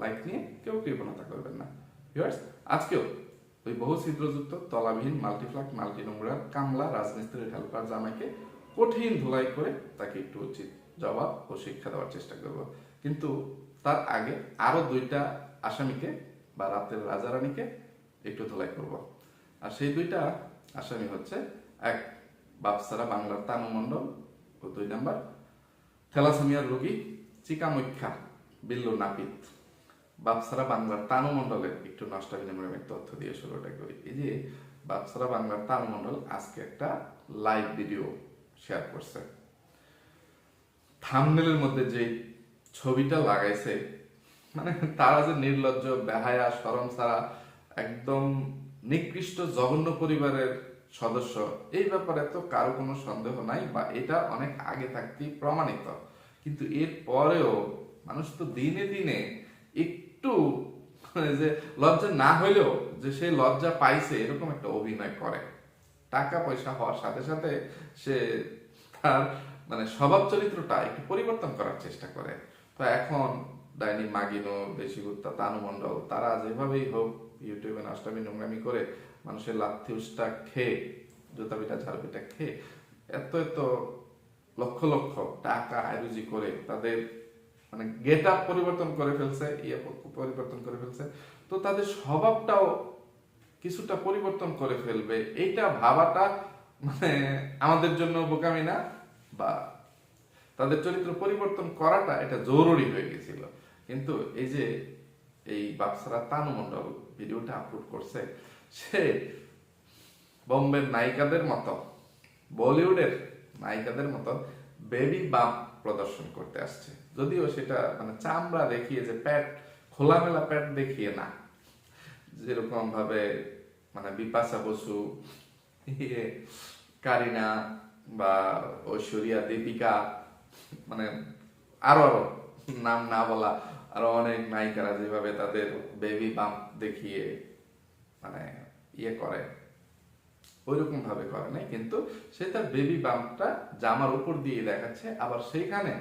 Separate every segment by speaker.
Speaker 1: Like নিয়ে কেউ কৃপণতা করবেন না। ভিউয়ার্স আজকেও ওই বহু ছিদ্রযুক্ত, তলাবিহীন মাল্টিফ্লাক মাল্টি নোংরার কামলা, রাজমিস্ত্রির হেল্পার জামাইকে কঠিন ধুলাই করে তাকে একটু উচিত জবাব ও শিক্ষা দেওয়ার চেষ্টা করব। কিন্তু তার আগে আরও দুইটা আসামিকে বা রাতের রাজারানীকে একটু ধুলাই করব। আর সেই দুইটা আসামি হচ্ছে এক বাপসারা বাংলার তানু মণ্ডল ও দুই নাম্বার থ্যালাসেমিয়ার রোগী চিকামৈক্ষা, বিল্লু নাপিত। বাপসারা বাংলার তানু মণ্ডলের একটু নষ্ট বিনিময়ের তথ্য দিয়ে শুরুটা করি। এই যে বাপসারা বাংলার তানু মণ্ডল আজকে একটা লাইভ ভিডিও শেয়ার করছে। থামনেলের মধ্যে যে ছবিটা লাগাইছে মানে তারা যে নির্লজ্জ, বেহায়া শরম ছাড়া, একদম নিকৃষ্ট, জঘন্য পরিবারের সদস্য, এই ব্যাপারে তো কারও কোনো সন্দেহ নাই বা এটা অনেক আগে থাকতেই প্রমাণিত। কিন্তু এর পরেও মানুষ তো দিনে দিনে মানে যে লজ্জা না হইলেও যে সে লজ্জা পাইছে, এরকম একটা অভিনয় করে। টাকা পয়সা হওয়ার সাথে সাথে সে তার মানে স্বভাব চরিত্রটা একটু পরিবর্তন করার চেষ্টা করে। তো এখন ডাইনি মাগিনো বেশি গুত্তা তানুমণ্ডল তারা যেভাবেই হোক ইউটিউবে নষ্টামি নোংরামি করে মানুষের লাথি উষ্টা খেয়ে জুতা পিঠা ঝাল খেয়ে, এত এত লক্ষ লক্ষ টাকা আয়োজি করে তাদের মানে গেট আপ পরিবর্তন করে ফেলছে ইয়ে পরিবর্তন করে ফেলছে। তো তাদের স্বভাবটাও কিছুটা পরিবর্তন করে ফেলবে। এইটা ভাবাটা মানে আমাদের জন্য বোকামি না, বা তাদের চরিত্র পরিবর্তন করাটা এটা জরুরি হয়ে গেছিল। কিন্তু এই যে এই বাপসারা তানু মণ্ডল ভিডিওটা আপলোড করছে, সে বোম্বের নায়িকাদের মতো, বলিউডের নায়িকাদের মতো বেবি বাম প্রদর্শন করতে আসছে। যদিও সেটা মানে চামড়া দেখিয়ে যে প্যাট খোলামেলা প্যাট দেখিয়ে না। যেরকম ভাবে মানে বিপাশা বসু ইয়ে, কারিনা বা ঐশ্বরিয়া দীপিকা মানে আরও আরও নাম না বলা আরও অনেক নায়িকারা যেভাবে তাদের বেবি বাম্প দেখিয়ে মানে ইয়ে করে। ওইরকম ভাবে করে নাই কিন্তু সে তার বেবি বাম্পটা জামার উপর দিয়ে দেখাচ্ছে। আবার সেইখানে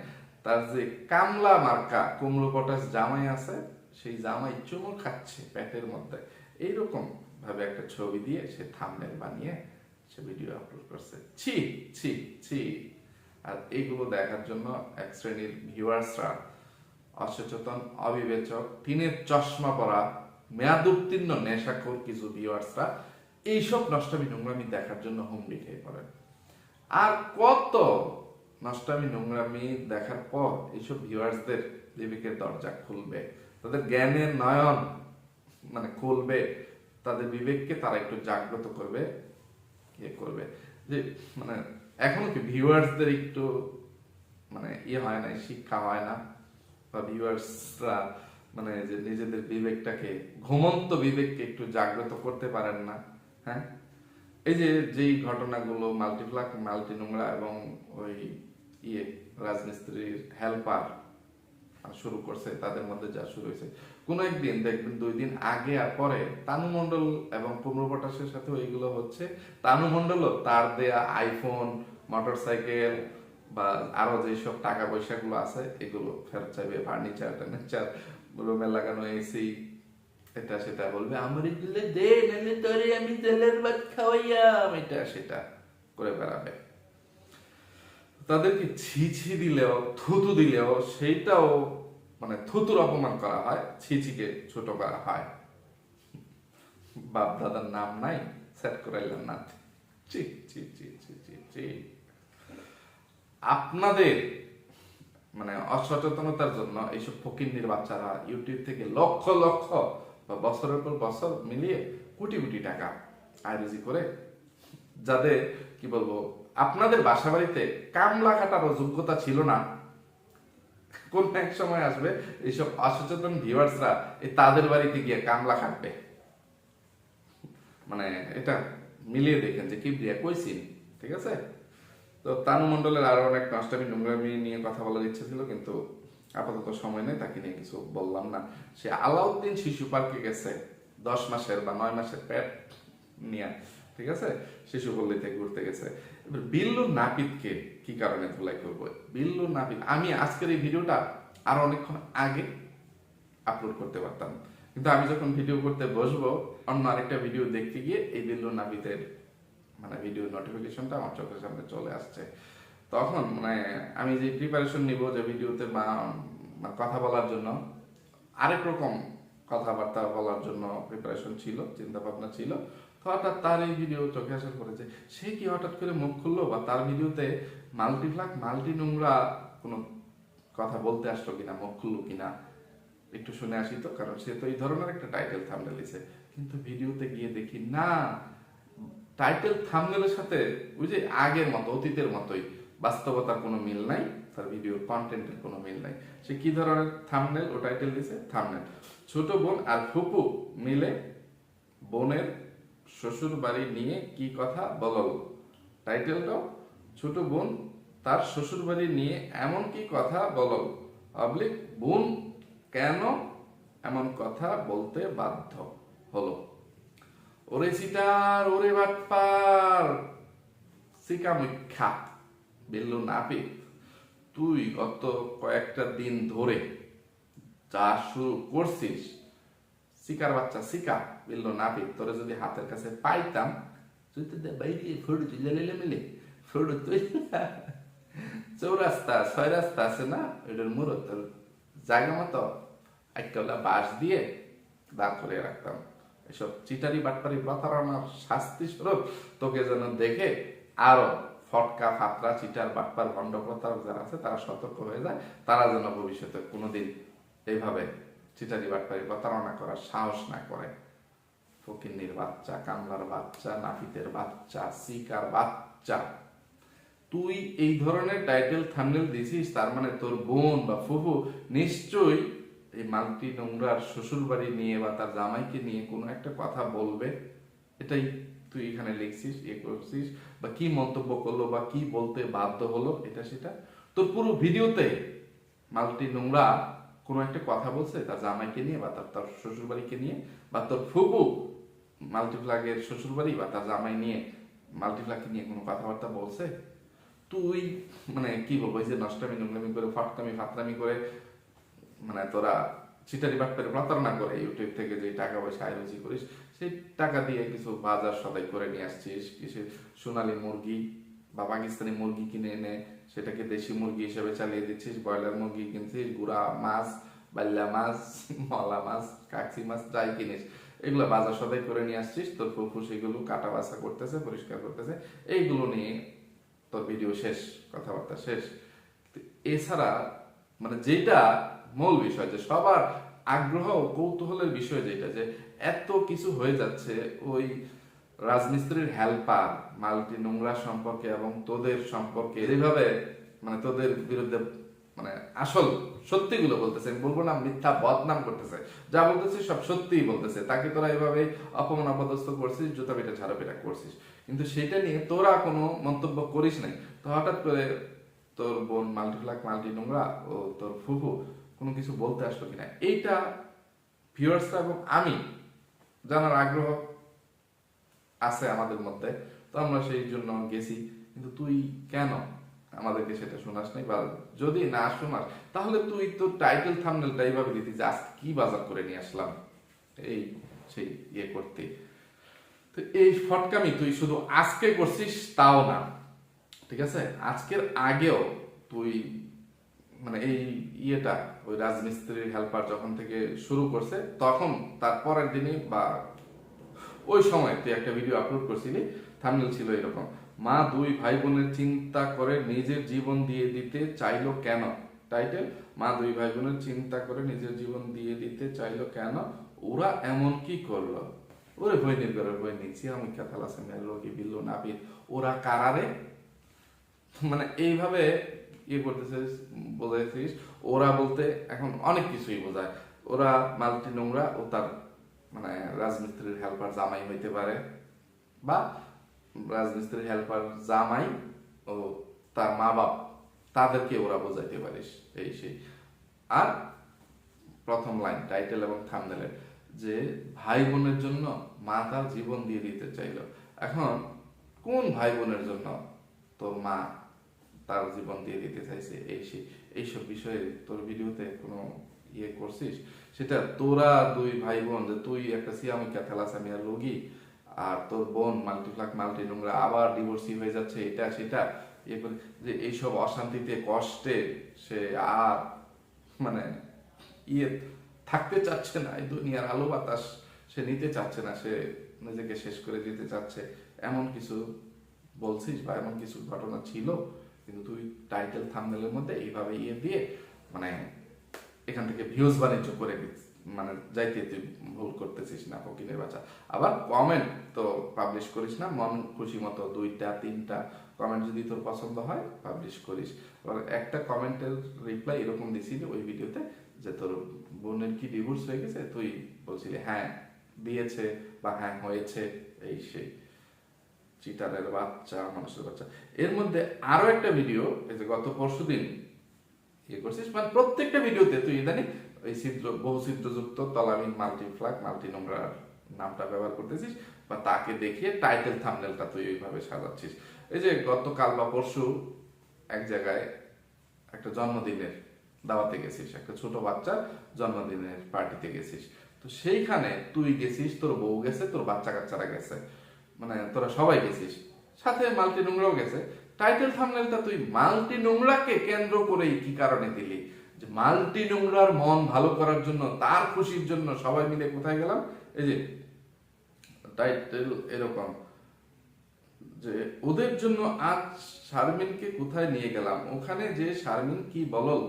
Speaker 1: তার যে কামলা মার্কা কুমড়ো পটাশ জামাই আছে সেই জামাই চুমো খাচ্ছে প্যাটের মধ্যে। এইরকম ভাবে একটা ছবি দিয়ে সে থামনেল বানিয়ে সে ভিডিও আপলোড করছে। ছি ছি ছি। আর এইগুলো দেখার জন্য এক শ্রেণির ভিউয়ার্সরা অসচেতন, অবিবেচক, টিনের চশমা পরা মেয়াদ উত্তীর্ণ নেশাখোর কিছু ভিউয়ার্সরা এইসব নষ্টামি নোংরামি দেখার জন্য হুমড়ি খেয়ে পড়েন আর কত নষ্টামি নোংরামি দেখার পর এইসব ভিউয়ার্সদের বিবেকের দরজা খুলবে? তাদের জ্ঞানের নয়ন মানে খুলবে, তাদের বিবেককে তারা একটু জাগ্রত করবে ইয়ে করবে। যে মানে এখনও কি ভিউয়ার্সদের একটু মানে ইয়ে হয় না শিক্ষা হয় না? বা ভিউয়ার্সরা মানে যে নিজেদের বিবেকটাকে, ঘুমন্ত বিবেককে একটু জাগ্রত করতে পারেন না হ্যাঁ? এই যে যেই ঘটনাগুলো মাল্টিপ্লাক মাল্টি নোংরা এবং ওই ইয়ে রাজমিস্ত্রির হেল্পার শুরু করছে, তাদের মধ্যে যা শুরু হয়েছে। কোন একদিন, দেখবেন দুই দিন আগে আর পরে তানু মন্ডল এবং পটাশের সাথে ওইগুলো হচ্ছে। তানু মন্ডলও তার দেয়া আইফোন, মোটরসাইকেল বা আরও যেসব টাকা পয়সা গুলো আছে, এগুলো ফেরত চাইবে, ফার্নিচার, টার্নিচার, রুমে লাগানো এসি এটা সেটা বলবে, আমার এগুলো দে আমি তেলের ভাত খাওয়াইয়াম। এটা সেটা করে বেড়াবে। তাদেরকে ছি ছি দিলেও, থুতু দিলেও, সেইটাও মানে থুতুর অপমান করা হয় ছিচিকে ছোট করা হয়। বাপ দাদার নাম নাই, সেট করাইলাম না আপনাদের মানে অসচেতনতার জন্য এইসব ফকিন্নির বাচ্চারা ইউটিউব থেকে লক্ষ লক্ষ বা বছরের পর বছর মিলিয়ে কোটি কোটি টাকা আয়োজি করে যাদের, কি বলব আপনাদের বাসা বাড়িতে কামলা কাটারও যোগ্যতা ছিল না। কোন এক সময় আসবে, এইসব অসচেতন ভিউয়ার্সরা এই তাদের বাড়িতে গিয়ে কামলা খাটবে মানে এটা মিলিয়ে দেখেন যে কিবরিয়া কইসিন ঠিক আছে? তো তানু মণ্ডলের আরও অনেক নষ্টামি নোংরামি নিয়ে কথা বলার ইচ্ছে ছিল, কিন্তু আপাতত সময় নেই, তাকে নিয়ে কিছু বললাম না। সে আলাউদ্দিন শিশু পার্কে গেছে, দশ মাসের বা নয় মাসের পেট নিয়ে। ঠিক আছে? শিশু পল্লীতে ঘুরতে গেছে। এবার বিল্লু নাপিতকে কি কারণে ধুলাই করব? বিল্লু নাপিত, আমি আজকের এই ভিডিওটা আরও অনেকক্ষণ আগে আপলোড করতে পারতাম। কিন্তু আমি যখন ভিডিও করতে বসবো, অন্য আরেকটা ভিডিও দেখতে গিয়ে এই বিল্লু নাপিতের মানে ভিডিও নোটিফিকেশনটা আমার চোখের সামনে চলে আসছে। তখন মানে আমি যে প্রিপারেশন নিব যে ভিডিওতে বা মানে কথা বলার জন্য, আরেক রকম কথাবার্তা বলার জন্য প্রিপারেশন ছিল চিন্তা ভাবনা ছিল। হঠাৎ তার এই ভিডিও চোখে আসার যে সে কি হঠাৎ করে মুখ খুললো বা তার ভিডিওতে মাল্টিপ্লাক মাল্টি নোংরা কোনো কথা বলতে আসলো কিনা, মুখ খুললো কিনা, একটু শুনে আসি তো, কারণ সে তো এই ধরনের একটা টাইটেল থামনেল দিছে। কিন্তু ভিডিওতে গিয়ে দেখি, না টাইটেল থামনেলের সাথে ওই যে আগের মতো, অতীতের মতোই বাস্তবতার কোনো মিল নাই, তার ভিডিওর কন্টেন্টের কোনো মিল নাই। সে কি ধরনের থামনেল ও টাইটেল দিছে? থামনেল ছোট বোন আর ফুপু মিলে বোনের শ্বশুর বাড়ি নিয়ে কি কথা বলল? টাইটেলটাও ছোট বোন তার শ্বশুর বাড়ি নিয়ে এমন কি কথা বলল? অবলিক, বোন, কেন এমন কথা বলতে বাধ্য হলো? ওরে সিটার, ওরে বাটপার সিকা মুখ্যা বিল্লু নাপিত। তুই গত কয়েকটা দিন ধরে যা শুরু করছিস শিকার বাচ্চা শিকা বিল্লু নাপিত তোরে যদি হাতের কাছে পাইতাম, তুই তো বাইরে ফোড়ু তুই লেলে মিলে। ফোড়ু তুই চৌরাস্তা ছয় রাস্তা আছে না? ওইটার মুরত তোর জায়গা মতো। একটা বাঁশ দিয়ে দাঁড় করে রাখতাম। এসব চিটারি বাটপারি প্রতারণার শাস্তি স্বরূপ তোকে যেন দেখে আরও ফটকা, ফাতরা, চিটার, বাটপার, ভণ্ড প্রতারক যারা আছে, তারা সতর্ক হয়ে যায়। তারা যেন ভবিষ্যতে কোনোদিন এইভাবে চিটারি বাটপারি প্রতারণা করার সাহস না করে। ফকিন্নির বাচ্চা, কামলার বাচ্চা নাফিতের বাচ্চা সিকার বাচ্চা। তুই এই ধরনের টাইটেল থামনেল দিছিস, তার মানে তোর বোন বা ফুফু নিশ্চয়ই এই মাল্টি নোংরার শ্বশুর বাড়ি নিয়ে বা তার জামাইকে নিয়ে কোনো একটা কথা বলবে। এটাই তুই এখানে লিখছিস ইয়ে করছিস, বা কি মন্তব্য করল, বা কি বলতে বাধ্য হলো, এটা সেটা তোর পুরো ভিডিওতে মাল্টি নোংরা কোনো একটা কথা বলছে, তার জামাইকে নিয়ে বা তার তার শ্বশুর বাড়িকে নিয়ে, বা তোর ফুবু মাল্টিপ্লাগের শ্বশুর বাড়ি বা তার জামাই নিয়ে মাল্টিপ্লাগকে নিয়ে কোনো কথাবার্তা বলছে? তুই মানে কি বলব যে নষ্টামি নোংরামি করে, ফটকামি, ফাতরামি করে মানে তোরা চিটারি বাটপারি প্রতারণা করে ইউটিউব থেকে যে টাকা পয়সা আয় রুজি করিস, সেই টাকা দিয়ে কিছু বাজার সদাই করে নিয়ে আসছিস, কিছু সোনালি মুরগি বা পাকিস্তানি মুরগি কিনে এনে সেটাকে দেশি মুরগি হিসেবে চালিয়ে দিচ্ছিস, ব্রয়লার মুরগি কিনছিস, গুড়া মাছ, বাল্লা মাছ, মলা মাছ, কাকসি মাছ, যাই কিনিস। এগুলো বাজার সদাই করে নিয়ে আসছিস, তোর ফুফু সেগুলো কাটা বাছা করতেছে, পরিষ্কার করতেছে। এইগুলো নিয়ে তোর ভিডিও শেষ, কথাবার্তা শেষ। এছাড়া মানে যেটা মূল বিষয়, যে সবার আগ্রহ কৌতূহলের বিষয় যেটা, যে এত কিছু হয়ে যাচ্ছে, ওই রাজমিস্ত্রির হেল্পার মাল্টি নোংরা সম্পর্কে এবং তোদের সম্পর্কে যেভাবে মানে তোদের বিরুদ্ধে মানে আসল সত্যিগুলো বলতেছে। বলব না, মিথ্যা বদনাম করতেছে। যা বলতেছে সব সত্যিই বলতেছে। তাকে তোরা এভাবে অপমান, অপদস্থ করছিস, জুতা পিঠা ছাড়া পিঠা করছিস। কিন্তু সেটা নিয়ে তোরা কোনো মন্তব্য করিস নাই। তো হঠাৎ করে তোর বোন মাল্টিপ্লাক মাল্টি নোংরা ও তোর ফুফু কোনো কিছু বলতে আসলো কিনা? এইটা ভিউয়ার্সরা এবং আমি জানার আগ্রহ আছে আমাদের মধ্যে, তো আমরা সেই জন্য গেছি। কিন্তু তুই কেন আমাদেরকে সেটা শোনাস নাই? বা যদি না শোনাস, তাহলে তুই তো টাইটেল থামনেলটা এইভাবে দিতি যে আজকে কি বাজার করে নিয়ে আসলাম। এই সেই ইয়ে করতে। তো এই ফটকামি তুই শুধু আজকে করছিস তাও না, ঠিক আছে? আজকের আগেও তুই মানে এই ইয়েটা, ওই রাজমিস্ত্রির হেল্পার যখন থেকে শুরু করছে, তখন তার পরের দিনই বা ওই সময় তুই একটা ভিডিও আপলোড করছিলি থামনেল ছিল এরকম। মা দুই ভাই বোনের চিন্তা করে নিজের জীবন দিয়ে দিতে চাইলো কেন? টাইটেল মা দুই ভাই বোনের চিন্তা করে নিজের জীবন দিয়ে দিতে চাইলো কেন? ওরা এমন কি করল? ওরে বই নির্গরের বই নিচ্ছি আমি খেতালাসে মেলো কি বিল্লো নাবিদ ওরা কারারে মানে এইভাবে ইয়ে করতেছিস, বোঝাইছিস। ওরা বলতে এখন অনেক কিছুই বোঝায়। ওরা মাল্টি নোংরা ও তার মানে রাজমিস্ত্রির হেল্পার জামাই হইতে পারে বা রাজমিস্ত্রির হেল্পার জামাই ও তার মা বাপ তাদেরকে ওরা বোঝাইতে পারিস এই সেই। আর প্রথম লাইন টাইটেল এবং থামনেলের যে ভাই বোনের জন্য মা তার জীবন দিয়ে দিতে চাইলো। এখন কোন ভাই বোনের জন্য তোর মা তার জীবন দিয়ে দিতে চাইছে? এই সেই, এইসব বিষয়ে তোর ভিডিওতে কোনো ইয়ে করছিস? সেটা তোরা দুই ভাই বোন যে তুই একটা সিয়ামিকা থ্যালাসামিয়া রোগী আর তোর বোন মাল্টিপ্লাক মাল্টি নোংরা আবার ডিভোর্সি হয়ে যাচ্ছে, এটা, সেটা যে এইসব অশান্তিতে, কষ্টে সে আর মানে ইয়ে থাকতে চাচ্ছে না, এই দুনিয়ার আলো বাতাস সে নিতে চাচ্ছে না, সে নিজেকে শেষ করে দিতে চাচ্ছে। এমন কিছু বলছিস বা এমন কিছু ঘটনা ছিল? কিন্তু তুই টাইটেল থামনেলের মধ্যে এইভাবে ইয়ে দিয়ে মানে এখান থেকে ভিউজ বাণিজ্য করে মানে যাইতে তুই ভুল করতেছিস না ফকিনের বাচ্চা। আবার কমেন্ট তো পাবলিশ করিস না, মন খুশি মতো দুইটা, তিনটা কমেন্ট যদি তোর পছন্দ হয় পাবলিশ করিস। এবার একটা কমেন্টের রিপ্লাই এরকম দিছিলি ওই ভিডিওতে যে তোর বোনের কি ডিভোর্স হয়ে গেছে, তুই বলছিলি হ্যাঁ দিয়েছে বা হ্যাঁ হয়েছে, এই সেই চিটারের বাচ্চা, মানুষের বাচ্চা। এর মধ্যে আরও একটা ভিডিও এই যে গত পরশু দিন ইয়ে করছিস। মানে প্রত্যেকটা ভিডিওতে তুই ওই ছিদ্র, বহু ছিদ্রযুক্ত মাল্টি নোংরার নামটা ব্যবহার করতেছিস বা তাকে দেখিয়ে টাইটেল তুই ওইভাবে সাজাচ্ছিস। এই যে গতকাল বা পরশু এক জায়গায় একটা জন্মদিনের দাওয়াতে গেছিস, একটা ছোট বাচ্চার জন্মদিনের পার্টিতে গেছিস। তো সেইখানে তুই গেছিস, তোর বউ গেছে, তোর বাচ্চা কাচ্চারা গেছে মানে তোরা সবাই গেছিস। সাথে মাল্টি নোংরাও গেছে টাইটেল থামনেলটা তুই মাল্টি নোংরাকে কেন্দ্র করেই কি কারণে দিলি? যে মাল্টি নোংরার মন ভালো করার জন্য, তার খুশির জন্য সবাই মিলে কোথায় গেলাম? এই যে টাইটেল এরকম। যে ওদের জন্য আজ শারমিনকে কোথায় নিয়ে গেলাম? ওখানে যে শারমিন কি বলল?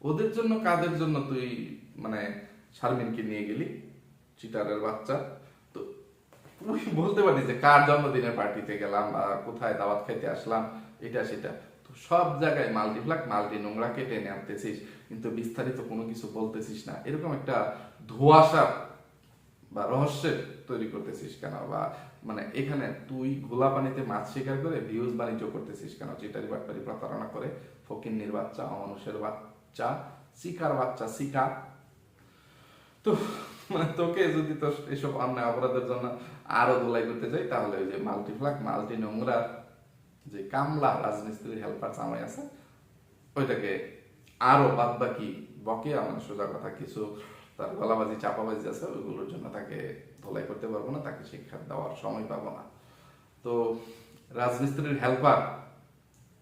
Speaker 1: ওদের জন্য কাদের জন্য তুই মানে শারমিনকে নিয়ে গেলি? চিটারের বাচ্চা। তুই বলতে পারিস যে কার জন্মদিনের পার্টিতে গেলাম বা কোথায় দাওয়াত খাইতে আসলাম, এটা সেটা। তো সব জায়গায় মাল্টিপ্লাক মাল্টি নোংরাকে টেনে আনতেছিস, কিন্তু বিস্তারিত কোনো কিছু বলতেছিস না। এরকম একটা ধোয়াশা বা রহস্যের তৈরি করতেছিস কেন? বা মানে এখানে তুই গোলা পানিতে মাছ শিকার করে ভিউজ বাণিজ্য করতেছিস কেন? চিটারি বাটপারি প্রতারণা করে। ফকিন্নির বাচ্চা অমানুষের বাচ্চা, শিকার বাচ্চা, শিকার। তো মানে তোকে যদি তোর এসব অন্যায় অপরাধের জন্য আরও দোলাই করতে যাই তাহলে ওই যে মাল্টিপ্লাক মাল্টি নোংরা যে কামলা রাজমিস্ত্রির হেল্পার জামাই আছে, ওইটাকে আরও বাদ বাকি বকে আমার সোজা কথা, কিছু তার গলাবাজি, চাপাবাজি আছে, ওইগুলোর জন্য তাকে ধোলাই করতে পারব না, তাকে শিক্ষা দেওয়ার সময় পাবো না। তো রাজমিস্ত্রির হেল্পার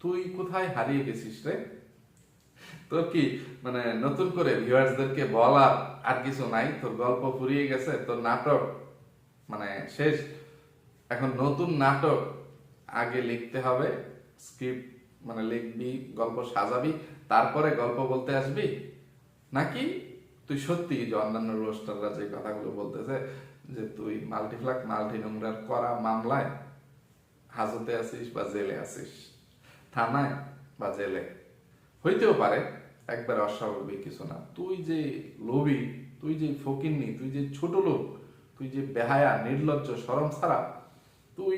Speaker 1: তুই কোথায় হারিয়ে গেছিস রে? তোর কি মানে নতুন করে ভিউয়ার্সদেরকে বলার আর কিছু নাই? তোর গল্প ফুরিয়ে গেছে, তোর নাটক মানে শেষ। এখন নতুন নাটক আগে লিখতে হবে, স্ক্রিপ্ট মানে লিখবি, গল্প সাজাবি, তারপরে গল্প বলতে আসবি। নাকি তুই সত্যি যে অন্যান্য রোস্টাররা যে কথাগুলো বলতেছে, যে তুই মাল্টিফ্লাক মাল্টি নোংরার করা মামলায় হাজতে আছিস বা জেলে আছিস থানায় বা জেলে। হইতেও পারে, একবার অস্বাভাবিক কিছু না। তুই যে লোভী, তুই যে ফকিন্নি, তুই যে ছোট লোক তুই যে বেহায়া, নির্লজ্জ, সরম ছাড়া তুই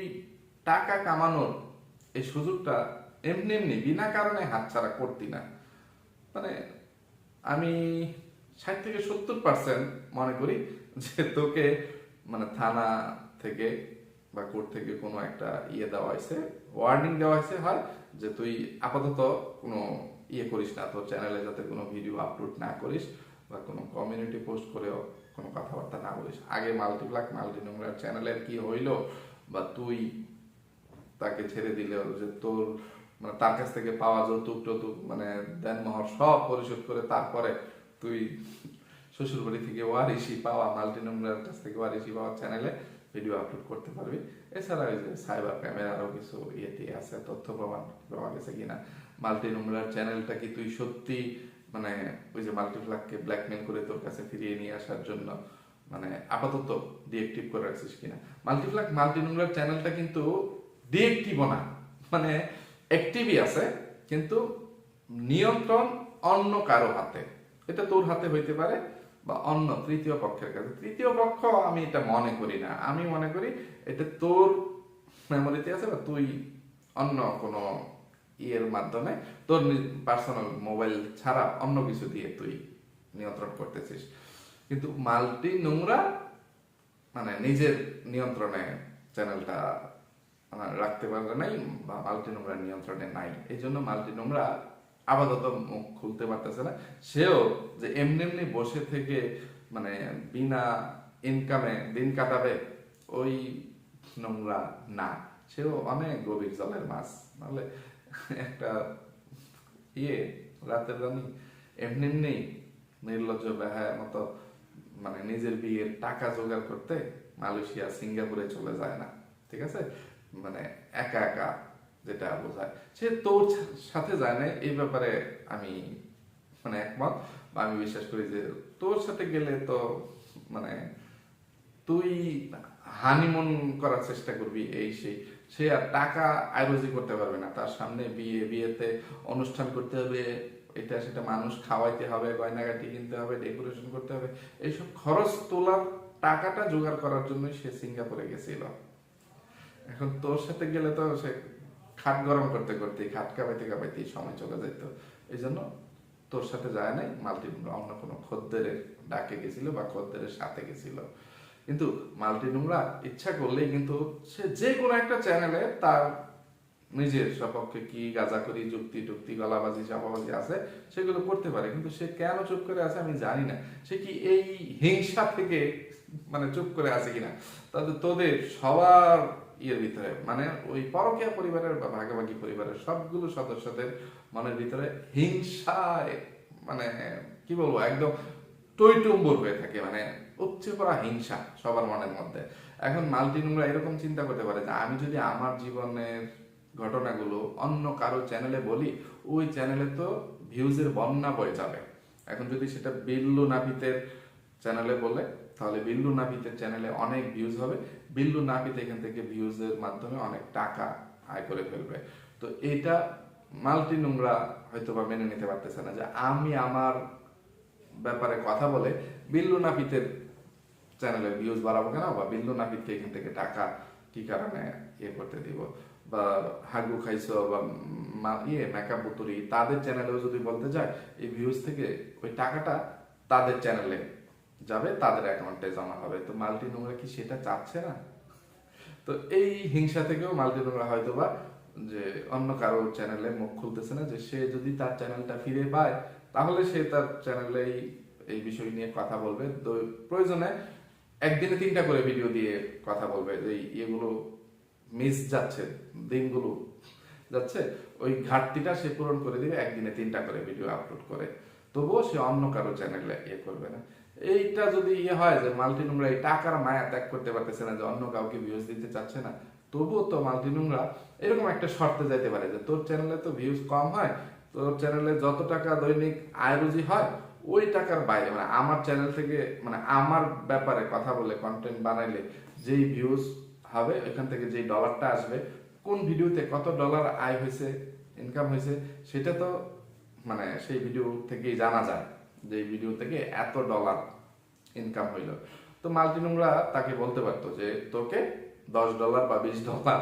Speaker 1: টাকা কামানোর এই সুযোগটা এমনি এমনি বিনা কারণে হাতছাড়া করতি না। মানে আমি ষাট থেকে সত্তর পার্সেন্ট মনে করি যে তোকে মানে থানা থেকে বা কোর্ট থেকে কোনো একটা ইয়ে দেওয়া হয়েছে ওয়ার্নিং দেওয়া হয়েছে হয় যে তুই আপাতত কোনো ইয়ে করিস না, তোর চ্যানেলে যাতে কোনো ভিডিও আপলোড না করিস বা কোনো কমিউনিটি পোস্ট করেও কোনো কথাবার্তা না বলিস। আগে মাল্টিপ্লাক মাল্টি নোংরার চ্যানেলের কি হইল বা তুই তাকে ছেড়ে দিলে যে তোর মানে তার কাছ থেকে পাওয়া যৌতুক টৌতুক মানে দেন মহর সব পরিশোধ করে তারপরে তুই শ্বশুর বাড়ি থেকে ওয়ারিসি পাওয়া মাল্টি নোংরার কাছ থেকে ওয়ারিসি পাওয়া চ্যানেলে ভিডিও আপলোড করতে পারবি। এছাড়া ওই যে সাইবার ক্যামেরা আরও কিছু ইয়েতে আছে, তথ্য প্রমাণ পাওয়া গেছে কিনা। মাল্টি নোংরার চ্যানেলটা কি তুই সত্যি মানে ওই যে মাল্টিপ্লাককে ব্ল্যাকমেল করে তোর কাছে ফিরিয়ে নিয়ে আসার জন্য মানে আপাতত ডিএক্টিভ করে রাখছিস কিনা? মাল্টিপ্লাক মাল্টি নোংরার চ্যানেলটা কিন্তু ডিএক্টিভ না। মানে অ্যাক্টিভই আছে, কিন্তু নিয়ন্ত্রণ অন্য কারও হাতে। এটা তোর হাতে হইতে পারে বা অন্য তৃতীয় পক্ষের কাছে। তৃতীয় পক্ষ আমি এটা মনে করি না। আমি মনে করি এটা তোর মেমোরিতে আছে বা তুই অন্য কোনো ইয়ের মাধ্যমে তোর পার্সোনাল মোবাইল ছাড়া অন্য কিছু দিয়ে তুই নিয়ন্ত্রণ করতেছিস। কিন্তু মাল্টি নোংরা মানে নিজের নিয়ন্ত্রণে চ্যানেলটা রাখতে পারবে নাই বা মাল্টি নোংরা নিয়ন্ত্রণে নাই। এই জন্য মাল্টি নোংরা আপাতত মুখ খুলতে পারতেছে না। সেও যে এমনি এমনি বসে থেকে মানে বিনা ইনকামে দিন কাটাবে, ওই নোংরা না। সেও অনেক গভীর জলের মাছ। নাহলে একটা ইয়ে রাতের রানী এমনি এমনি নির্লজ্জ বেহায়ের মতো মানে নিজের বিয়ের টাকা জোগাড় করতে মালয়েশিয়া, সিঙ্গাপুরে চলে যায় না, ঠিক আছে? মানে একা একা যেটা বোঝায়। সে তোর সাথে যায় না এই ব্যাপারে আমি মানে একমত। বা আমি বিশ্বাস করি যে তোর সাথে গেলে তো মানে তুই হানিমুন করার চেষ্টা করবি এই সেই সে আর টাকা আয়োজি করতে পারবে না। তার সামনে বিয়ে, বিয়েতে অনুষ্ঠান করতে হবে, এটা সেটা মানুষ খাওয়াইতে হবে, গয়নাগাটি কিনতে হবে ডেকোরেশন করতে হবে, এইসব খরচ তোলার টাকাটা জোগাড় করার জন্যই সে সিঙ্গাপুরে গেছিল। এখন তোর সাথে গেলে তো সে খাট গরম করতে করতে খাট কাবাইতে কাবাইতে সময় চলে যেত এই জন্য তোর সাথে যায় নাই মাল্টি অন্য কোনো খদ্দের ডাকে গেছিল বা খদ্দের সাথে গেছিল। কিন্তু মাল্টি নোংরা ইচ্ছা করলেই কিন্তু সে যে কোনো একটা চ্যানেলে তার নিজের সপক্ষে কি গাজাকরি যুক্তি, টুক্তি, গলাবাজি, চাপাবাজি আছে, সেগুলো করতে পারে। কিন্তু সে কেন চুপ করে আছে আমি জানি না। সে কি এই হিংসা থেকে মানে চুপ করে আছে কিনা? তাদের তোদের সবার ইয়ের ভিতরে মানে ওই পরকীয়া পরিবারের বা ভাগাভাগি পরিবারের সবগুলো সদস্যদের মনের ভিতরে হিংসায় মানে কি বলব, একদম টইটুম্বর হয়ে থাকে। মানে উপচে পড়া হিংসা সবার মনের মধ্যে। এখন মাল্টি নোংরা এরকম চিন্তা করতে পারে যে, আমি যদি আমার জীবনের ঘটনাগুলো অন্য কারও চ্যানেলে বলি, ওই চ্যানেলে তো ভিউজের বন্যা বয়ে যাবে। এখন যদি সেটা বিল্লু নাপিতের চ্যানেলে বলে, তাহলে বিল্লু নাপিতের চ্যানেলে অনেক ভিউজ হবে। বিল্লু নাপিত এখান থেকে ভিউজের মাধ্যমে অনেক টাকা আয় করে ফেলবে। তো এটা মাল্টি নোংরা হয়তো বা মেনে নিতে পারতেছে না যে, আমি আমার ব্যাপারে কথা বলে বিল্লু নাপিতের চ্যানেলে ভিউজ বাড়াবো কেন? বা বিল্লু নাপিতকে এখান থেকে টাকা কি কারণে ইয়ে করতে দিব? বা হাগু খাইছো বা ইয়ে মেকআপ বুতুরি তাদের চ্যানেলেও যদি বলতে যায়, এই ভিউজ থেকে ওই টাকাটা তাদের চ্যানেলে যাবে, তাদের অ্যাকাউন্টে জমা হবে। তো মাল্টি নোংরা কি সেটা চাচ্ছে না? তো এই হিংসা থেকেও মাল্টি নোংরা হয়তো বা যে অন্য কারও চ্যানেলে মুখ খুলতেছে না, যে সে যদি তার চ্যানেলটা ফিরে পায় তাহলে সে তার চ্যানেলেই এই বিষয় নিয়ে কথা বলবে। তো প্রয়োজনে একদিনে তিনটা করে ভিডিও দিয়ে কথা বলবে যে ইয়েগুলো মিস যাচ্ছে, দিনগুলো যাচ্ছে। ওই ঘাটতিটা সে পূরণ করে দিবে, একদিনে তিনটা করে ভিডিও আপলোড করে। তবুও সে অন্য কারও চ্যানেলে ইয়ে করবে না। এইটা যদি ইয়ে হয় যে মাল্টি নোংরা এই টাকার মায়া ত্যাগ করতে পারতেছে না যে অন্য কাউকে ভিউজ দিতে চাচ্ছে না, তবুও তো মাল্টি নোংরা এরকম একটা শর্তে যাইতে পারে যে তোর চ্যানেলে তো ভিউজ কম হয় তোর চ্যানেলে যত টাকা দৈনিক আয় রুজি হয়, ওই টাকার বাইরে মানে আমার চ্যানেল থেকে মানে আমার ব্যাপারে কথা বলে কন্টেন্ট বানাইলে যেই ভিউজ হবে, ওইখান থেকে যেই ডলারটা আসবে, কোন ভিডিওতে কত ডলার আয় হয়েছে ইনকাম হয়েছে, সেটা তো মানে সেই ভিডিও থেকেই জানা যায়, যে ভিডিও থেকে এত ডলার ইনকাম হইল। তো মাল্টি নোংরা তাকে বলতে পারতো যে, তোকে দশ ডলার বা বিশ ডলার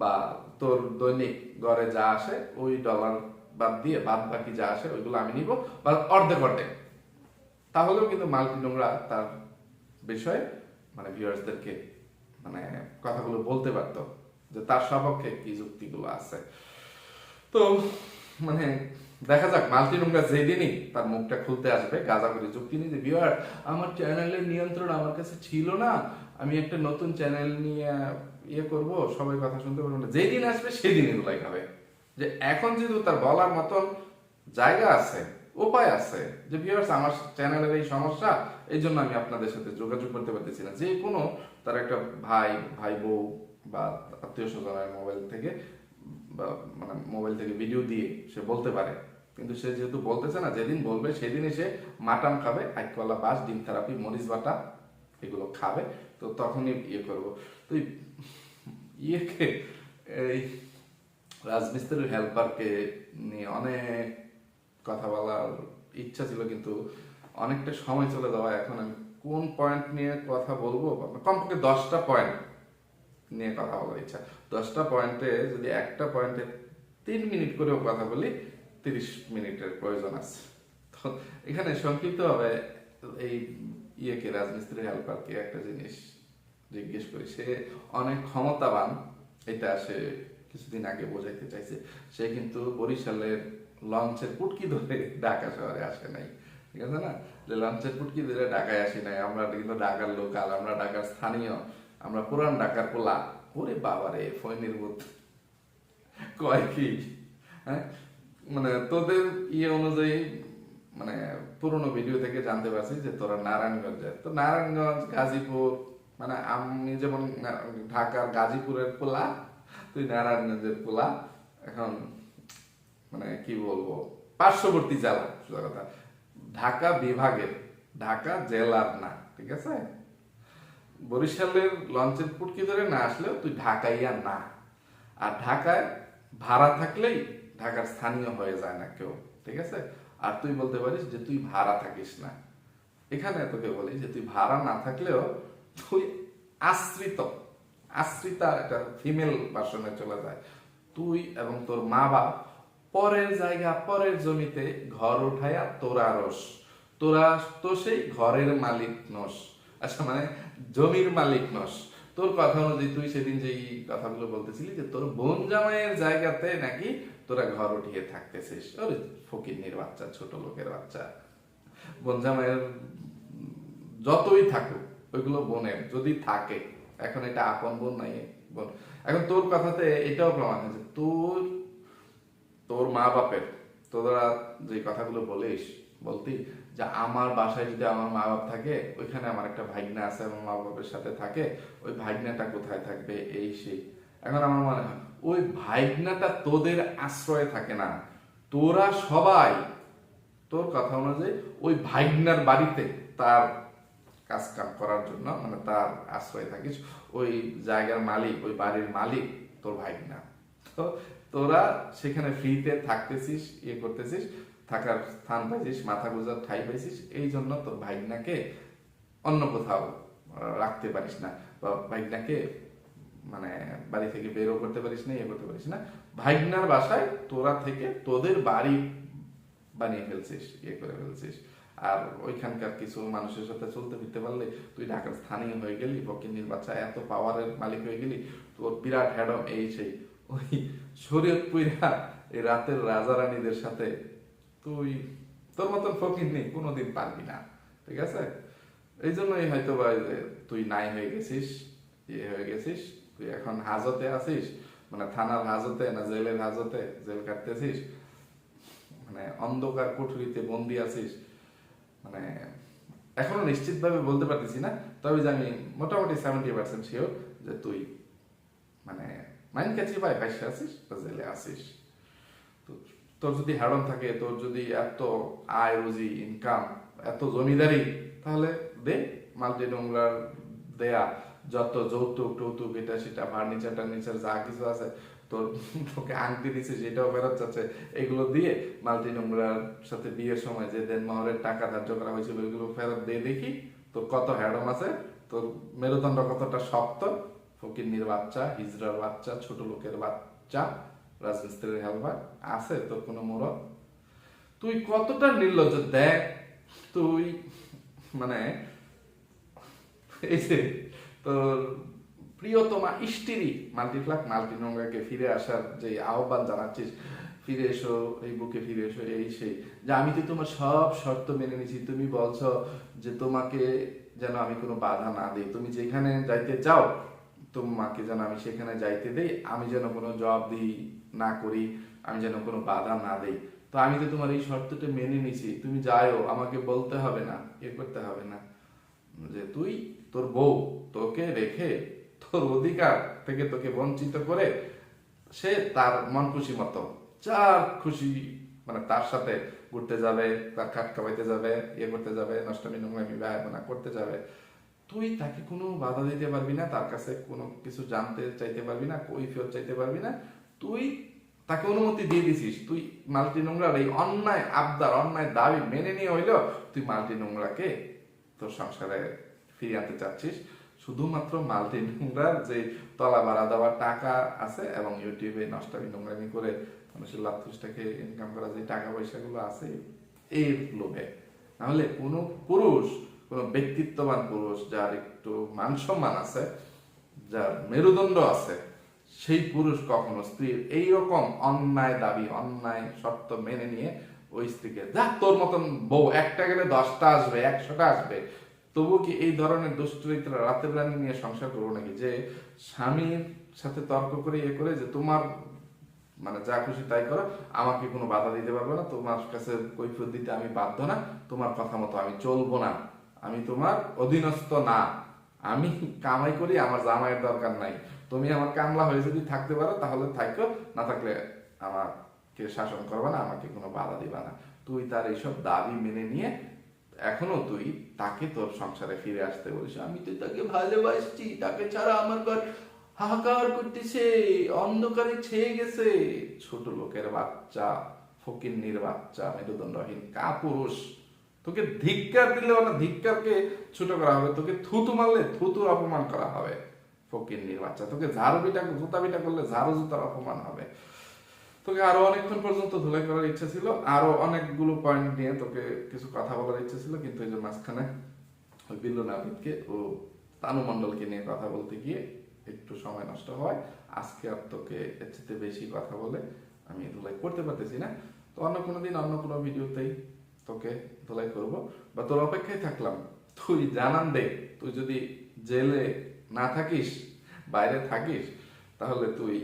Speaker 1: বা তোর দৈনিক গড়ে যা আসে, ওই ডলার বাদ দিয়ে বাদ বাকি যা আসে ওইগুলো আমি নিব, বা অর্ধেক অর্ধেক। তাহলেও কিন্তু মাল্টি নোংরা তার বিষয়ে মানে ভিউয়ার্সদেরকে মানে কথাগুলো বলতে পারতো যে তার সপক্ষে কি যুক্তিগুলো আছে। তো মানে দেখা যাক মাল্টি নোংরা যেদিনই তার মুখটা খুলতে আসবে, গাজা করে যুক্তি নিয়ে ভিউয়ার, আমার চ্যানেলের নিয়ন্ত্রণ আমার কাছে ছিল না, আমি একটা নতুন চ্যানেল নিয়ে ইয়ে করব, সবাই কথা শুনতে পারব না। যেদিন আসবে সেদিন এগুলাই হবে। যে এখন যেহেতু তার বলার মতন জায়গা আছে, উপায় আছে, যে ভিউয়ার্স আমার চ্যানেলের এই সমস্যা, এই জন্য আমি আপনাদের সাথে যোগাযোগ করতে পারতেছি না যে কোনো তার একটা ভাই ভাই বউ বা আত্মীয় স্বজনের মোবাইল থেকে বা মানে মোবাইল থেকে ভিডিও দিয়ে সে বলতে পারে। কিন্তু সে যেহেতু বলতেছে না, যেদিন বলবে সেদিনই সে মাটাম খাবে আইকলা বাস, ডিম থেরাপি, মরিচ বাটা, এগুলো খাবে, তো তখনই ইয়ে করব। তো ইয়েকে, এই রাজমিস্ত্রির হেল্পারকে নিয়ে অনেক কথা বলার ইচ্ছা ছিল, কিন্তু অনেকটা সময় চলে যাওয়া এখন আমি কোন পয়েন্ট নিয়ে কথা বলব? কমপক্ষে দশটা পয়েন্ট নিয়ে কথা বলার ইচ্ছা। দশটা পয়েন্টে যদি একটা পয়েন্টে তিন মিনিট করেও কথা বলি, তিরিশ মিনিটের প্রয়োজন আছে। তো এখানে সংক্ষিপ্তভাবে এই ইয়েকে রাজমিস্ত্রি হেল্পারকে একটা জিনিস জিজ্ঞেস করি। সে অনেক ক্ষমতাবান, এটা সে কিছুদিন আগে বোঝাইতে চাইছে, সে কিন্তু বরিশালের লঞ্চের পুটকি ধরে ঢাকা শহরে আসে নাই। ঠিক আছে না? যে লঞ্চের পুটকি ধরে ঢাকায় আসি নাই, আমরা কিন্তু ঢাকার লোকাল, আমরা ঢাকার স্থানীয়, আমরা পুরান ঢাকার পোলা। ওরে বাবারে ফৈনির বুথ কয় কি? হ্যাঁ? মানে তোদের ইয়ে অনুযায়ী মানে পুরোনো ভিডিও থেকে জানতে পারছি যে তোরা নারায়ণগঞ্জের তো নারায়ণগঞ্জ, গাজীপুর মানে আমি যেমন ঢাকার গাজীপুরের পোলা তুই নারায়ণগঞ্জের পোলা, এখন মানে কি বলব, পার্শ্ববর্তী জেলা কথা। ঢাকা বিভাগের, ঢাকা জেলার না, ঠিক আছে? বরিশালের লঞ্চের পুটকি ধরে না আসলেও তুই ঢাকাইয়া না। আর ঢাকায় ভাড়া থাকলেই ঢাকার স্থানীয় হয়ে যায় না কেউ, ঠিক আছে? আর তুই বলতে পারিস যে তুই ভাড়া থাকিস না। এখানে তোকে বলি যে তুই ভাড়া না থাকলেও তুই আশ্রিত। আশ্রিতা এটা ফিমেল বাসনে চলে যায়। তুই এবং তোর মা বাপ পরের জায়গা, পরের জমিতে ঘর উঠাইয়া তোরা রস। তোরা তো সেই ঘরের মালিক নস। আচ্ছা মানে জমির মালিক নস। তোর কথা অনুযায়ী তুই সেদিন যে কথাগুলো বলতেছিলি যে তোর বোন জামাইয়ের জায়গাতে নাকি তোরা ঘর উঠিয়ে থাকতেছিস। ওরে ফকিরনির বাচ্চা, ছোট লোকের বাচ্চা। বোন জামাইয়ের যতই থাকুক, ওইগুলো বোনের, যদি থাকে। এখন এটা আপন বোন নাই বোন এখন তোর কথাতে এটাও প্রমাণ হয়েছে। তোর তোর মা বাপের, তোরা যে কথাগুলো বলিস, বলতি যে আমার বাসায় যদি আমার মা বাপ থাকে, ওইখানে আমার একটা ভাগনা আছে, আমার মা বাপের সাথে থাকে, ওই ভাগনাটা কোথায় থাকবে, এই সেই। এখন আমার মনে হয়, ওই ভাগনাটা তোদের আশ্রয়ে থাকে না। তোরা সবাই, তোর কথা অনুযায়ী ওই ভাগনার বাড়িতে তার কাজ কাম করার জন্য মানে তার আশ্রয় থাকিস ওই জায়গার মালিক, ওই বাড়ির মালিক তোর ভাগনা তো তোরা সেখানে ফ্রিতে থাকতেছিস ইয়ে করতেছিস, থাকার স্থান পাইছিস, মাথা গুজার ঠাই পাইছিস, এই জন্য তোর ভাগনাকে অন্য কোথাও রাখতে পারিস না বা ভাগনাকে মানে বাড়ি থেকে বেরও করতে পারিস না ইয়ে করতে পারিস না। ভাগনার বাসায় তোরা থেকে তোদের বাড়ি বানিয়ে ফেলছিস ইয়ে করে ফেলছিস। আর ওইখানকার কিছু মানুষের সাথে চলতে ফিরতে পারলে তুই ঢাকার স্থানীয় হয়ে গেলি ফকিন্নির বাচ্চা এত পাওয়ারের মালিক হয়ে গেলি, তোর বিরাট হ্যাডম এই সেই। ওই শরীয়তপুরা এই রাতের রাজা রানীদের সাথে তুই, তোর মতন ফকির নেই, কোনোদিন পারবি না, ঠিক আছে? এই জন্যই হয়তো বা তুই নাই হয়ে গেছিস ইয়ে হয়ে গেছিস, তুই এখন হাজতে আছিস মানে থানার হাজতে না জেলের হাজতে, জেল কাটতেছিস মানে অন্ধকার কুঠুরিতে বন্দি আছিস মানে এখনও নিশ্চিতভাবে বলতে পারতেছি না, তবে যে আমি মোটামুটি সেভেন্টি পার্সেন্ট শিওর যে তুই মানে মাইন্ড কাছে পাই পাইসে আছিস বা জেলে আসিস তো তোর যদি হ্যাডন থাকে, তোর যদি এত আয়, রুজি ইনকাম এত জমিদারি, তাহলে দে মাল্টি নোংরার দেয়া, যত যৌতুক, টৌতুক, এটা সেটা ফার্নিচার টার্নিচার, যা কিছু আছে তোর তোকে আংটি দিছে, সেটাও ফেরত যাচ্ছে এগুলো দিয়ে মাল্টি নোংরার সাথে বিয়ের সময় যে দেন মহরের টাকা ধার্য করা হয়েছিল ওইগুলো ফেরত দিয়ে দেখি, তোর কত হ্যাডম আছে, তোর মেরুদণ্ড কতটা শক্ত, ফকিন্নির বাচ্চা হিজড়ার বাচ্চা, ছোট লোকের বাচ্চা, রাজমিস্ত্রির হেলপার, আছে তোর কোনো মোরদ? তুই কতটা নির্লজ্জ, দেখ, তুই মানে এই যে তোর প্রিয়তমা স্ত্রী মাল্টিপ্লাক মাল্টি নোংরাকে ফিরে আসার যে আহ্বান জানাচ্ছিস, ফিরে এসো, এই বুকে ফিরে এসো, এই সেই। যে আমি তো তোমার সব শর্ত মেনে নিছি তুমি বলছো যে তোমাকে যেন আমি কোনো বাধা না দিই। তুমি যেখানে যাইতে চাও, তোমাকে যেন আমি সেখানে যাইতে দেই। আমি যেন কোনো জব দিই না করি, আমি যেন কোনো বাধা না দেই। তো আমি তো তোমার এই শর্তটা মেনে নিছি তুমি যাও আমাকে বলতে হবে না, এ করতে হবে না। যে তুই তোর বউ তোকে রেখে তোর অধিকার থেকে তোকে বঞ্চিত করে সে তার মন খুশি মতো, যার খুশি মানে তার সাথে ঘুরতে যাবে, তার খাট খাওয়াইতে যাবে ইয়ে করতে যাবে, নষ্টমী, নোংরামি ব্যয়বনা করতে যাবে। তুই তাকে কোনো বাধা দিতে পারবি না, তার কাছে কোনো কিছু জানতে চাইতে পারবি না কই কৈফিয়ত চাইতে পারবি না। তুই তাকে অনুমতি দিয়ে দিছিস, তুই মাল্টি নোংরার এই অন্যায় আবদার, অন্যায় দাবি মেনে নিয়ে হইলেও তুই মাল্টি নোংরাকে তোর সংসারে ফিরিয়ে আনতে চাচ্ছিস। শুধুমাত্র মাল্টি নোংরার যে তলা বাড়া দেওয়ার টাকা আছে এবং ইউটিউবে নষ্টামি নোংরামি করে মানুষের লাভ তুষ্টাকে ইনকাম করা যে টাকা পয়সাগুলো আছে, এই লোভে। নাহলে কোনো পুরুষ, কোনো ব্যক্তিত্ববান পুরুষ যার একটু মান সম্মান আছে, যার মেরুদণ্ড আছে, সেই পুরুষ কখনো স্ত্রীর এইরকম অন্যায় দাবি, অন্যায় শর্ত মেনে নিয়ে ওই স্ত্রীকে, যা তোর মতন বউ, একটা গেলে দশটা আসবে, একশোটা আসবে তবু কি এই ধরনের দুশ্চরিত্র রাতের রানী নিয়ে সংসার করব নাকি? যে স্বামীর সাথে তর্ক করে ইয়ে করে যে তোমার মানে যা খুশি তাই করো, আমাকে কোনো বাধা দিতে পারবে না, তোমার কাছে কৈফিয়ত দিতে আমি বাধ্য না, তোমার কথা মতো আমি চলবো না, আমি তোমার অধীনস্থ না, আমি কামাই করি, আমার জামাইয়ের দরকার নাই। তুমি আমার কামলা হয়ে যদি থাকতে পারো, তাহলে থাকো, না থাকলে আমাকে শাসন করবে না, আমাকে কোনো বাধা দিবা না। তুই তার এইসব দাবি মেনে নিয়ে এখনও তুই তাকে তোর সংসারে ফিরে আসতে বলিস আমি তো তাকে ভালোবাসছি, তাকে ছাড়া আমার ঘর হাহাকার করতেছে, অন্ধকারে ছেয়ে গেছে। ছোট লোকের বাচ্চা, ফকিন্নির বাচ্চা, মেরুদণ্ডহীন কাপুরুষ। তোকে ধিক্কার দিলে না, ধিক্কারকে ছোট করা হবে, তোকে থুতু মারলে থুতুর অপমান করা হবে। ফকিন্নির বাচ্চা, তোকে ঝাড়ু পিটা জুতা পিটা করলে ঝাড়ু জুতার অপমান হবে। তোকে আরও অনেকক্ষণ পর্যন্ত ধুলাই করার ইচ্ছা ছিল, আরও অনেকগুলো পয়েন্ট নিয়ে তোকে কিছু কথা বলার ইচ্ছা ছিল, কিন্তু এই যে মাঝখানে ওই বিল্লু নাবিদকে ও তানু মণ্ডলকে নিয়ে কথা বলতে গিয়ে একটু সময় নষ্ট হয়। আজকে আর তোকে এর চেয়ে বেশি কথা বলে আমি ধুলাই করতে পারতেছি না। তো অন্য কোনো দিন অন্য কোনো ভিডিওতেই তোকে ধুলাই করব। বা তোর অপেক্ষায় থাকলাম, তুই জানান দে, তুই যদি জেলে না থাকিস, বাইরে থাকিস, তাহলে তুই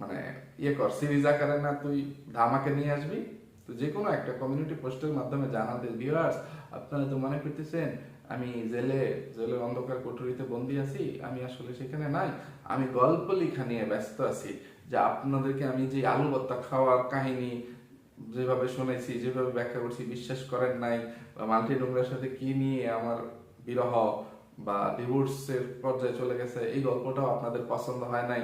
Speaker 1: মানে ইয়ে কর, সিরিজ আকারে না তুই ধামাকে নিয়ে আসবি? তো যে কোনো একটা কমিউনিটি পোস্টের মাধ্যমে জানাতে ভিউয়ার্স আপনারা তো মনে করতেছেন, আমি জেলে জেলে অন্ধকার কোঠরিতে বন্দি আছি, আমি আসলে সেখানে নাই, আমি গল্প লেখা নিয়ে ব্যস্ত আছি, যে আপনাদেরকে আমি যে আলু ভর্তা খাওয়ার কাহিনী যেভাবে শুনেছি, যেভাবে ব্যাখ্যা করছি, বিশ্বাস করেন নাই, বা মাল্টি নোংরার সাথে কি নিয়ে আমার বিরহ বা ডিভোর্সের পর্যায়ে চলে গেছে, এই গল্পটাও আপনাদের পছন্দ হয় নাই,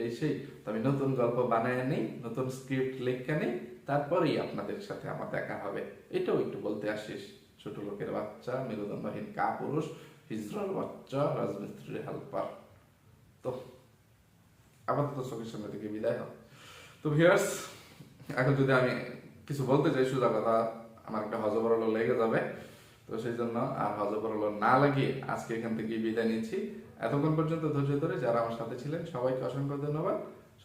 Speaker 1: এই সেই আমি নতুন গল্প বানায় নেই নতুন স্ক্রিপ্ট লেখা নেই তারপরেই আপনাদের সাথে আমার দেখা হবে। এটাও একটু বলতে আসিস। ছোট লোকের বাচ্চা, মেরুদণ্ডহীন কা পুরুষ হিজরার বাচ্চা, রাজমিস্ত্রির হেল্পার তো আপাতত চোখের সামনে থেকে বিদায় হোক। তো ভিউয়ার্স এখন যদি আমি কিছু বলতে চাই, সোজা কথা, আমার একটা হজবরল লেগে যাবে। তো সেই জন্য আর হজবরল না লাগিয়ে আজকে এখান থেকে বিদায় নিচ্ছি। এতক্ষণ পর্যন্ত ধৈর্য ধরে যারা আমার সাথে ছিলেন, সবাইকে অসংখ্য ধন্যবাদ।